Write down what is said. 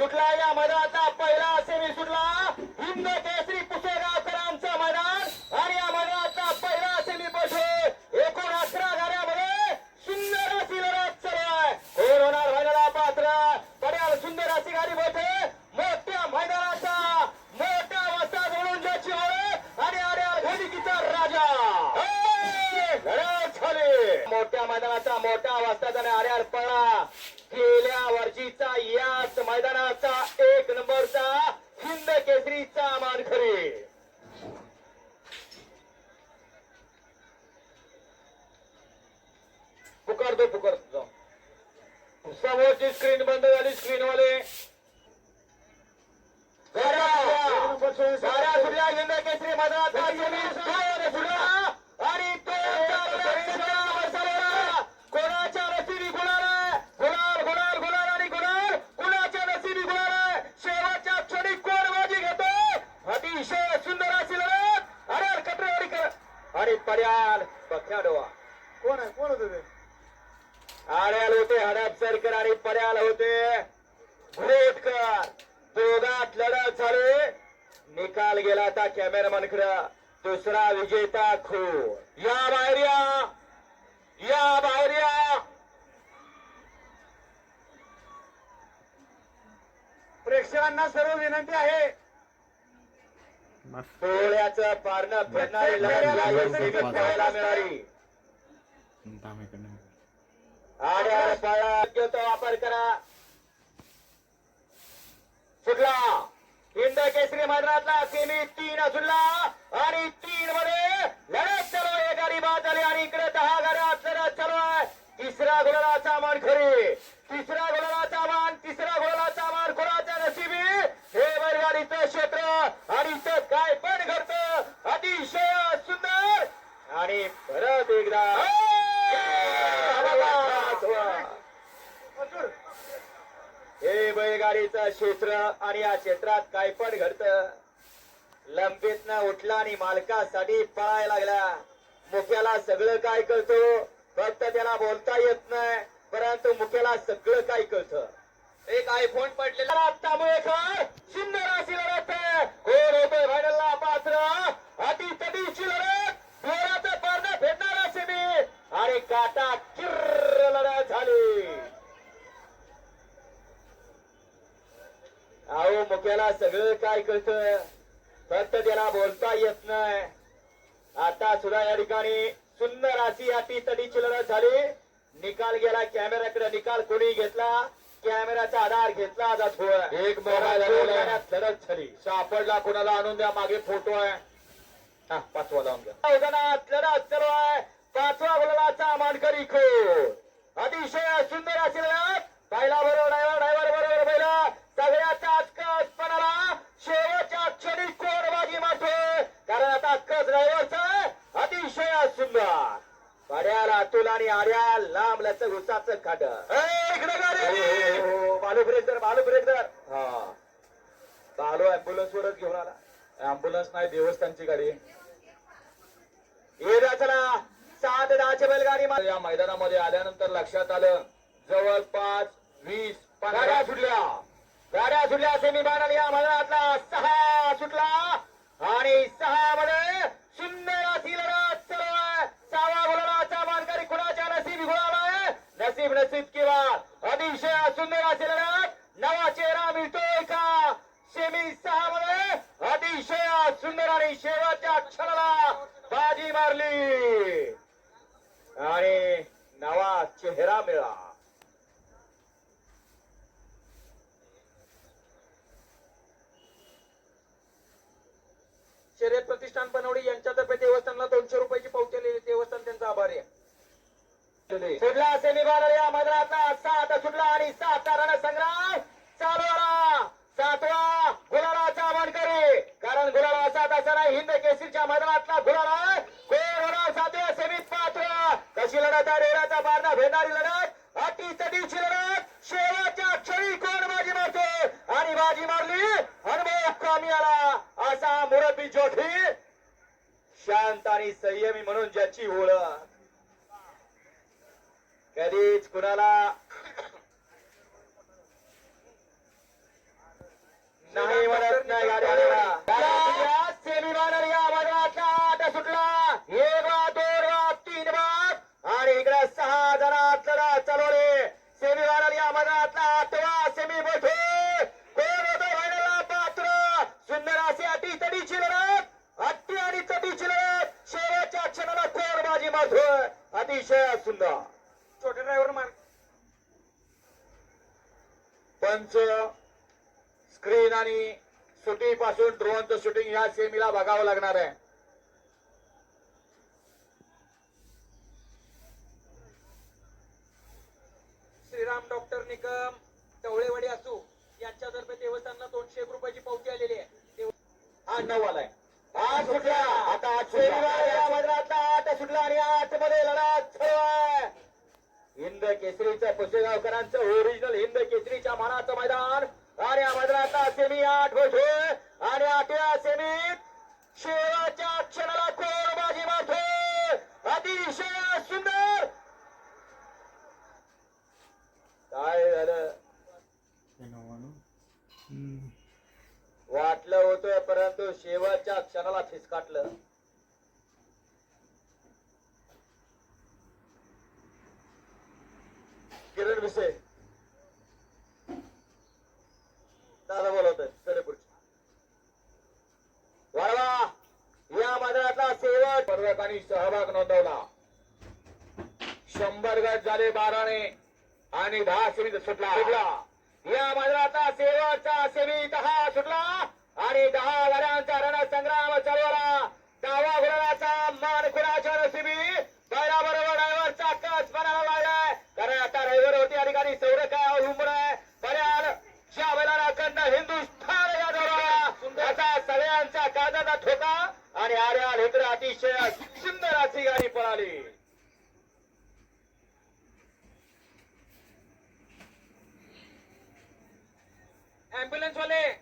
सुटला या मैदानाचा पहिला सेमी सुटला. हिंद केसरी पुसेगावकरांचं मैदान आणि या मैदानाचा पहिला सेमी पशु एकूण अकरा गाड्यामध्ये सुंदर अशी लढत चालू आहे कोण होणार मैदाना पात्र पड्याल सुंदर अशी गाडी बोलते मोठ्या मैदानाचा मोठ्या वस्ता म्हणून ज्याची ओळख आणि अड्याल घडीकीचा राजा हे, लढत झाली मोठ्या मैदानाचा मोठा वस्ताचा आणि अड्याल पळा गेल्या वर्षीचा याच मैदानाचा एक नंबरचा हिंद केसरीचा मानखरी पुकार दो पुकार दो समोरची स्क्रीन बंद झाली स्क्रीन वाले गाड्या गाड्या सुटल्या हिंद केसरी मैदानाचा सेमी सुटला आणि तो चालला बसवला. कोणाच्या नशिबी गुलाल आहे? गुलाल गुलाल गुलाल आणि गुलाल कुणाच्या नशिबी गुलाल आहे? शेवटच्या क्षणी कोण बाजी घेतो अतिशय सुंदर अशी लढत अरे कटरेवाडी कर. आणि पर्याल बख्या डोळा. कोण आहे? कोण होते ते? आड्याल होते हडपसरकर आणि पर्याल होते. घोटकर दोघात लढत झाले. निकाल गेला आता कॅमेरामॅन दुसरा विजेता खो या बाहेर या बाहेर या प्रेक्षकांना सर्व विनंती आहे. डोळ्याचं पारणं फिरणारी लढत या सेमीत पाहायला मिळाली. आड्यावर पळा. योग्य वापर करा. कुठला हिंद केसरी मैदानातला सेमी तीन सुटला आणि तीन मध्ये लढत चालू आहे. गाडी बाद झाली आणि इकडे दहा गाड्या लढत चालू आहे. तिसरा गोलाचा मन खरी तिसरा गोलाचा मान तिसरा गोलाचा मान कोणाच्या नशिबी हे बैलगाडीचं क्षेत्र आणि इथं काय पण घडतं अतिशय सुंदर आणि परत एकदा हे बैलगाडीचं क्षेत्र आणि या क्षेत्रात काय पण घडत. लंबीतनं उठला आणि मालकासाठी पळायला लागला. मुख्याला सगळं काय कळतो? फक्त त्याला बोलता येत नाही परंतु मुख्याला सगळं काय कळतं? एक आयफोन पडलेला तांबळेकर सुंदर अशी लढत आहे. कोण होतोय फायनलला पात्र अति तडीची लढत जोराचं पारणं फेडणार असे मी आणि काटा किर्र लढत झाली अहो मुख्याला सगळं काय कळतं? फक्त त्याला बोलता येत नाही. आता सुद्धा या ठिकाणी सुंदर अशी अटी तडीची लढत झाली. निकाल गेला कॅमेऱ्याकडे निकाल कोणी घेतला? कॅमेऱ्याचा आधार घेतला जातो एक मोबाईल झाली. सापडला कोणाला आणून द्या मागे फोटो आहे. हा, पाचवा लावून घ्या. पाचवा गोलाचा मानकरी खो अतिशय सुंदर अशी लढत पहिला बरोबर ड्रायव्हर ड्रायव्हर बरोबर पहिला सगळ्याचा कस पणाला शेवटच्या क्षणी कोण बाजी मारतोय कारण आता कस ड्रायव्हरचा अतिशय सुंदर पड्याला अतुल आणि आर्या खाट इकडे गाडी आली. हो, बालू ब्रेक धर बालू ब्रेक धर हा. बालू अँब्युलन्स वरच घेऊन आला. अँब्युलन्स नाही देवस्थानची गाडी. ये चला. सात दहाच्या बैलगाडी या मैदानामध्ये आल्यानंतर लक्षात आलं जवळपास वीस गाड्या सुटल्या. गाड्या सुटल्या सेमी फायनल या मैदानातला सहा सुटला. आणि सहा मध्ये सुंदर अशी लढत चालू आहे सहावा गुलाबाचा मानकरी कुणाच्या नसीब गुलाब नसीब नसीब किंवा अतिशय सुंदर अशी लढत नवा चेहरा मिळतोय का? सेमी सहा मध्ये अतिशय सुंदर आणि शेवटच्या क्षणाला बाजी मारली. आणि नवा चेहरा मिळाला. शर्यत प्रतिष्ठान पनवडी यांच्यातर्फे देवस्थान दोनशे रुपयाची पावती आलेली देवस्थान त्यांचा आभारी आहे सुटला सेमीफायनल या मैदानातला सात सुटला आणि सातचा रणसंग्राम चालू आला सातवा गुलालाचा करे. कारण गुलाला सात असताना हिंद केसरीच्या मैदानातला गुलाला. आहे. कोण होणार सातव्या सेमीत पात्र कशी लढत आहे? रेवराचा बारणा भेटणारी लढत. अटी दिवशी लढत. शेवटच्या क्षणी कोण बाजी मारतो? आणि बाजी मारली अनुभव कामी आला. असा मुरबी जोठी. शांत आणि संयमी म्हणून ज्याची ओळख. कधीच कुणाला नाही म्हणत नाही पंच स्क्रीन आणि शूटिंगपासून ड्रोनचं शूटिंग या सेमीला बघावं लागणार आहे. श्रीराम डॉक्टर निकम टवळेवाडी असू यांच्यातर्फे देवस्थानला दोनशे एक रुपयाची पावती आलेली आहे. हा नऊ आलाय आठ सुटला. आता आठ सुटला या मैदानातला आठ सुटला आणि आठमध्ये लढा हिंद केसरीचं पुसेगावकरांचं ओरिजिनल हिंद केसरीच्या मानाचं मैदान. आणि या मैदानातला सेमी आठ होतोय आणि आठव्या सेमीत शेवटच्या क्षणाला कोण बाजी मारतोय अतिशय सुंदर. काय झालं? वाटलं होतं परंतु शेवटच्या क्षणाला फिसकाटलं किरण विषय दादा बोलवत या शेवट. सहभाग नोंदवला. शंभर गट झाले बाराने आणि दहा सेमी सुटला. सुटला या मैदानाचा शेवटचा सेमी दहा सुटला आणि दहा गाड्यांचा रणसंग्राम चालवला डावा घोडाचा मान कुणाच्या नशिबी पहिला बरोबर ड्रायव्हरचा कस बनायला लागलाय कारण आता ड्रायव्हर होती या ठिकाणी सौरक आहे अवलंबून आहे पर्याय ज्या वेळेला कडनं हिंदुस्थान या दौरा असा सगळ्यांचा कागदाचा ठोका आणि आर्या हेत्र अतिशय सुंदर अशी गाडी पळाली अँब्युलन्स वाले।